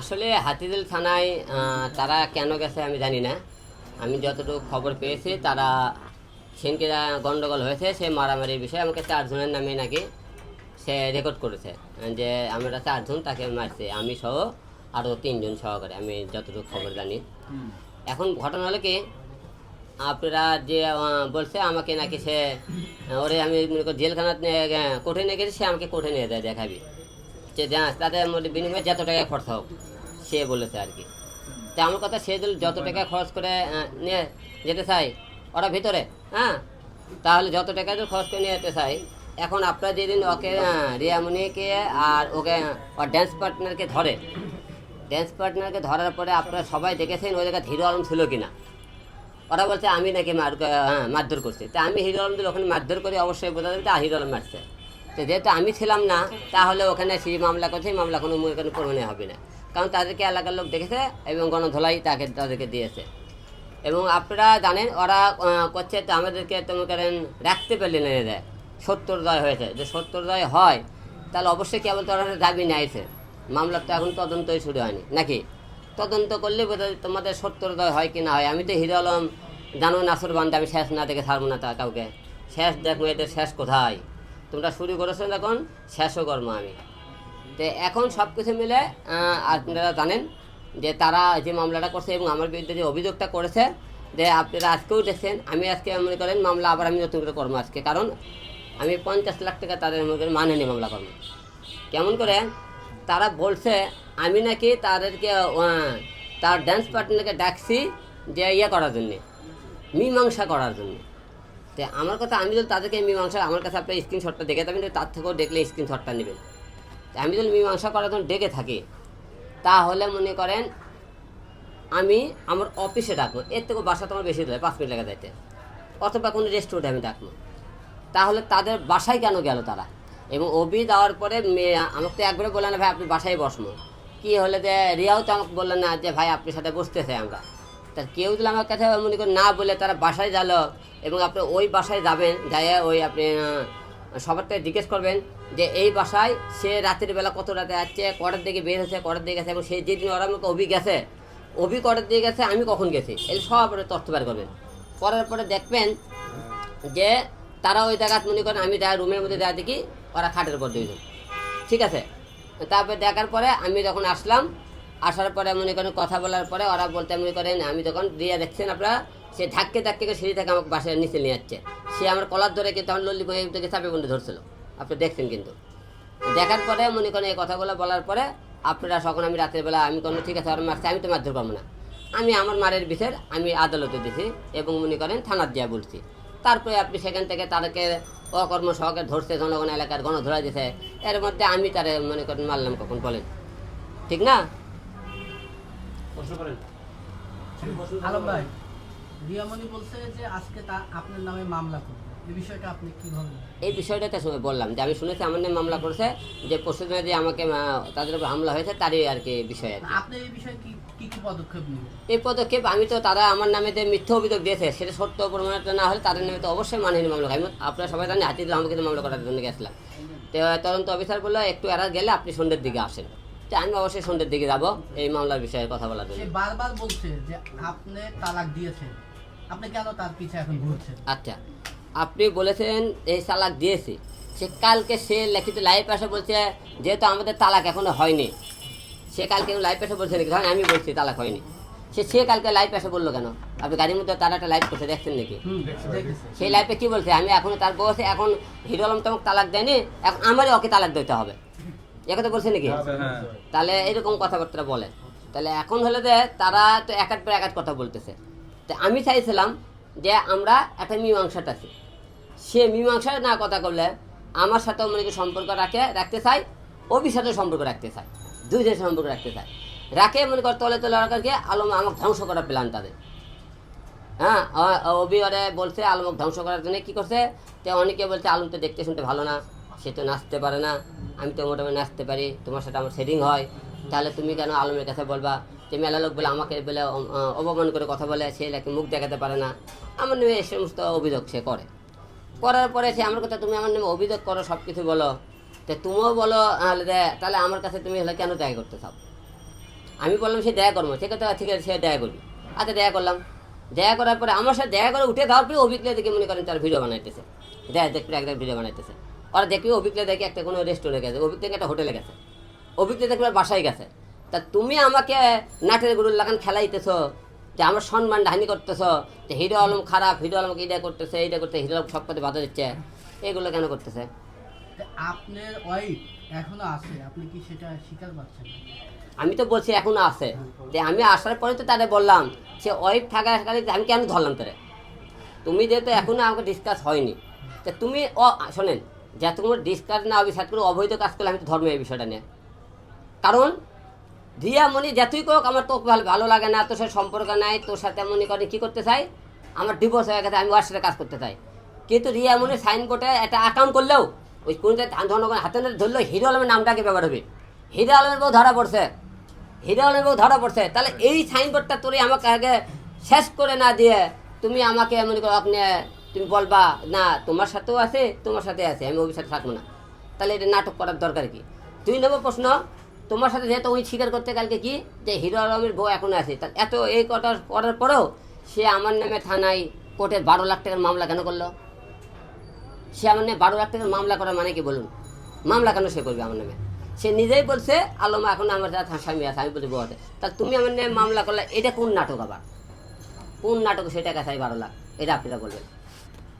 আসলে হাতিদিল থানায় তারা কেন গেছে আমি জানি না। আমি যতটুকু খবর পেয়েছি তারা সেনকে যা গন্ডগোল হয়েছে সে মারামারির বিষয়ে আমাকে চারজনের নামে নাকি সে রেকর্ড করেছে যে আমরা চারজন তাকে মারছে আমি সহ আরও তিনজন সহকারে আমি যতটুকু খবর জানি। এখন ঘটনা হলো কি আপনারা যে বলছে আমাকে নাকি সে ওরে আমি মনে করি জেলখানা কোর্টে নিয়ে গেছি সে আমাকে কোর্টে নিয়ে যায় দেখাবি। যে তাদের মধ্যে বিনিময়ে যত টাকা খরচ হোক সে বলেছে আর কি। তা আমার কথা সে যদি যত টাকা খরচ করে নিয়ে যেতে চাই ওরা ভিতরে হ্যাঁ? তাহলে যত টাকা যদি খরচ করে নিয়ে যেতে চাই এখন আপনারা যেদিন ওকে আহ, রিয়ামণিকে আর ওকে ওর ড্যান্স পার্টনারকে ধরে ড্যান্স পার্টনারকে ধরার পরে আপনারা সবাই দেখেছেন ওই জায়গায় হিরো আলম ছিল কি না ওরা বলছে আমি নাকি মার মারধর করছি। তা আমি হিরো আলমদের ওখানে মারধর করে অবশ্যই বোঝা যাবে তা হিরো আলম মারছে। তো যেহেতু আমি ছিলাম না, তাহলে ওখানে সেই মামলা করছে, এই মামলা কোনো কোনো প্রমাণে হবে না। কারণ তাদেরকে এলাকার লোক দেখেছে এবং গণধোলাই তাকে, তাদেরকে দিয়েছে। এবং আপনারা জানেন, ওরা করছে তো আমাদেরকে তুমি করেন রাখতে পারলে না দেয় সত্তরদয় হয়েছে। যে সত্তরদয় হয়, তাহলে অবশ্যই কেবল তো দাবি নিয়েছে মামলার তো এখন তদন্তই শুরু হয়নি, নাকি? তদন্ত করলে বোধ হয় তোমাদের সত্তরদয় হয় কি না হয়? আমি তো হিরো আলম জানো নাসুর বান্ধব আমি শেষ না দেখে ছাড়বো না তা কাউকে। শেষ দেখব এদের শেষ কোথায়? তোমরা শুরু করেছ যখন, শেষও কর্ম আমি। তো এখন সব কিছু মিলে আপনারা জানেন যে তারা যে মামলাটা করছে এবং আমার বিরুদ্ধে যে অভিযোগটা করেছে, যে আপনারা আজকেও দেখছেন, আমি আজকে মনে করেন মামলা আবার আমি নতুন করে করব আজকে। কারণ আমি পঞ্চাশ লাখ টাকা তাদের মনে করেন মানে নিয়ে মামলা করব। কেমন করে? তারা বলছে, আমি নাকি তাদেরকে তার ড্যান্স পার্টনারকে ডাকছি যে ইয়ে করার জন্যে, মীমাংসা করার জন্য। তো আমার কথা, আমি যদি তাদেরকে মীমাংসা, আমার কাছে আপনার স্ক্রিনশটটা দেখে যাবেন তার থেকেও দেখলে স্ক্রিনশটটা নেবেন। তো আমি যদি মীমাংসা করার জন্য ডেকে থাকি, তাহলে মনে করেন আমি আমার অফিসে ডাকবো। এর থেকে বাসা তোমার বেশি দেয় পাঁচ মিনিট লেগে যাইতে। অথবা কোনো রেস্টুরেন্টে আমি ডাকবো। তাহলে তাদের বাসায় কেন গেল তারা? এবং অভি দেওয়ার পরে মেয়ে আমাকে তো একবারে বললেন না, ভাই, আপনি বাসায় বসবো কী হলে যে, রিয়াও তো আমাকে বললেন না যে, ভাই, আপনার সাথে বসতে চাই আমরা। তা কেউ যদি আমার কাছে মনে করেন না বলে তারা বাসায় গেল এবং আপনি ওই বাসায় যাবেন যাই ওই আপনি সবার থেকে জিজ্ঞেস করবেন যে এই বাসায় সে রাতের বেলা কত রাতে আসছে, কটার দিকে বের হয়েছে, কটার দিকে গেছে এবং সে যেদিন ওরা আমাকে অভি গেছে, অভি কটার দিকে গেছে, আমি কখন গেছি? এই সব তথ্য বের করবেন। করার পরে দেখবেন যে তারা ওই জায়গায় মনে করেন আমি যা রুমের মধ্যে যা দেখি, ওরা খাটের উপর দুইজন ঠিক আছে? তারপরে দেখার পরে আমি যখন আসলাম আসার পরে মনে করেন কথা বলার পরে ওরা বলতে মনে করেন, আমি যখন দিয়ে দেখছেন আপনারা, সে ধাক্কে ধাক্কে করে সিঁড়ি থেকে আমাকে বাসায় নিচে নিয়ে যাচ্ছে। সে আমার কলার ধরে কিন্তু আমার লল্লি বয়ে থেকে চাপে বন্ধু ধরছিল। আপনি দেখছেন কিন্তু। দেখার পরে মনে করেন এই কথাগুলো বলার পরে আপনারা তখন আমি রাতের বেলা আমি কোনো ঠিক আছে আর মারছি, আমি তো মারধর পাবো না। আমি আমার মারের বিচার আমি আদালতে দিছি এবং মনে করেন থানার দিয়া বলছি। তারপরে আপনি সেখান থেকে তাদেরকে অকর্ম সহকারে ধরছে, জনগণ এলাকার গণধরা দিছে। এর মধ্যে আমি তারে মনে করেন মারলাম কখন বলেন। ঠিক না? আলম ভাই রিয়ামণি বলছে যে আজকে তা আপনার নামে মামলা করবে। এই বিষয়টা আপনি কি এই বিষয়টা বললাম যে আমি শুনেছি আমার নামে মামলা করেছে যে পরশুদিনে যে আমাকে তাদের উপর হামলা হয়েছে তারই আর কি বিষয় আর আপনি এই বিষয়ে কি কি কি পদক্ষেপ নেবেন? এই পদক্ষেপ আমি তো তারা আমার নামে যে মিথ্যা অভিযোগ দিয়েছে সেটা সত্য প্রমাণিত না হলে তাদের নামে তো অবশ্যই মানহানি মামলা। আমি আপনারা সবাই জানেন হাতি আমাকে কিন্তু মামলা করার জন্য গেছিলাম। তো তদন্ত অফিসার বলল একটু এরা গেলে আপনি সন্ধ্যের দিকে আসেন। তো আমি অবশ্যই সন্ধ্যের দিকে যাব এই মামলার বিষয়ে কথা বলার জন্য। সে বারবার বলছে যে আপনি তালাক দিয়েছেন। আপনি কেন তার পিছে এখন ঘুরছেন? আচ্ছা আপনি বলেছেন এই তালাক দিয়েছি। সে কালকে সে লিখিত লাইভ আসে বলছে যেহেতু আমাদের তালাক এখনও হয়নি। সে কালকে লাইভ এসে বলছে নাকি? ধরেন আমি বলছি তালাক হয়নি। সে সে কালকে লাইভ এসে বলল কেন? আপনি গাড়ির মধ্যে তারা একটা লাইভ করছে দেখছেন নাকি? সেই লাইফে কি বলছে? আমি এখনও তার বয়সে এখন হিরো আলম তোমাকে তালাক দেয়নি এখন আমারই ওকে তালাক দিতে হবে। এ কথা বলছে নাকি? তাহলে এরকম কথাবার্তা বলে। তাহলে এখন হলে যে তারা তো একাত পর একাত কথা বলতেছে। তো আমি চাইছিলাম যে আমরা একটা মীমাংসাটা আছি। সে মীমাংসা না কথা করলে আমার সাথেও মনে সম্পর্ক রাখে রাখতে চাই অভির সাথেও সম্পর্ক রাখতে চাই দুইজনের সম্পর্ক রাখতে চাই রাখে মনে কর তলে তলে গিয়ে আলম আমাকে ধ্বংস করার প্ল্যান তাদের। হ্যাঁ অবি ওরে বলছে আলমক ধ্বংস করার জন্য কী করছে? তো অনেকে বলছে আলম তো দেখতে শুনতে ভালো না সে তো নাচতে পারে না। আমি তো মোটামুটি নাচতে পারি, তোমার সাথে আমার সেটিং হয়, তাহলে তুমি কেন আলমের কাছে বলবা? যে মেলা লোক বলে, আমাকে বলে অপমান করে কথা বলে, সে নাকি মুখ দেখাতে পারে না। আমার নামে এই সমস্ত অভিযোগ সে করে। করার পরে সে আমার কথা, তুমি আমার নামে অভিযোগ করো সব কিছু বলো। তো তুমিও বলো, তাহলে আমার কাছে তুমি হলে কেন ত্যাগ করতে চাও? আমি বললাম, সে দেখা করব ঠিক আছে ঠিক আছে, সে দেখা করবি। আচ্ছা দেখা করলাম। দেখা করার পরে আমার সাথে দেখা করে উঠে যাওয়ার পরে অভিজ্ঞতা দেখে মনে করেন তার ভিডিও বানাইতেছে। দেখ একটা ভিডিও বানাইতেছে। ওরা দেখবি অভিজ্ঞতা দেখে একটা কোনো রেস্টুরেন্টে গেছে অভিজ্ঞতা একটা হোটেলে গেছে। অভিজ্ঞতা দেখবে বাসায় গেছে। তা তুমি আমাকে নাটের গরুর লাগান খেলাইতেছো যে আমার সম্মান হানি করতেছো যে হিরো আলম খারাপ হিরো আলমকে এইটা করতেছে এইটা করতে হিরো আলম সব পথে বাধা দিচ্ছে এগুলো কেন করতেছে? আপনার ওয়াইফ এখনও আছে আপনি কি সেটা স্বীকার পাচ্ছেন আমি তো বলছি এখনও আছে। যে আমি আসার পরে তো তাদের বললাম সে ওয়াইফ থাকা আমি কেন ধরলাম তারে? তুমি যেহেতু এখনও আমাকে ডিসকাস হয়নি। তা তুমি ও শোনেন যে তোমার ডিসকাস না সাথে করে অবৈধ কাজ করলে আমি তো ধর্ম এই বিষয়টা নিয়ে। কারণ, রিয়া মনি যতই কোক আমার তোকে ভালো ভালো লাগে না, তোর সাথে সম্পর্ক নাই, তোর সাথে মনে করে কী করতে চাই? আমার ডিভোর্স হয়ে গেছে, আমি ওর সাথে কাজ করতে চাই। কিন্তু রিয়া মনি সাইনবোর্ডে একটা অ্যাকাউন্ট করলেও, ওই কোন জনগণ হাতে না ধরলেও হিরো আলমের নামটাকে ব্যবহার হবে। হিরো আলমের বউ ধরা পড়ছে। হিরো আলমের বউ ধরা পড়ছে। তাহলে এই সাইনবোর্ডটা তোরে আমাকে আগে শেষ করে না দিয়ে, তুমি আমাকে মনে করো আপনি তুমি বলবা, না, তোমার সাথেও আছে, তোমার সাথে আছে, আমি সাথে থাকব না। তাহলে এটা নাটক করার দরকার কি? দুই নম্বর প্রশ্ন, তোমার সাথে যেহেতু উনি স্বীকার করতে কালকে কি? যে হিরো আলমের বউ এখনও আছে, তা এত এই কথা করার পরেও সে আমার নামে থানায় কোর্টে বারো লাখ টাকার মামলা কেন করল? সে আমার নামে বারো লাখ টাকার মামলা করার মানে কি বলুন? মামলা কেন সে করবে আমার নামে? সে নিজেই বলছে, আলম, এখন আমার যা স্বামী আছে, আমি বলছি বউ আছে। তাহলে তুমি আমার নামে মামলা করলে, এটা কোন নাটক আবার? কোন নাটক সেটা কাছে বারো লাখ? এটা আপনারা বলবেন।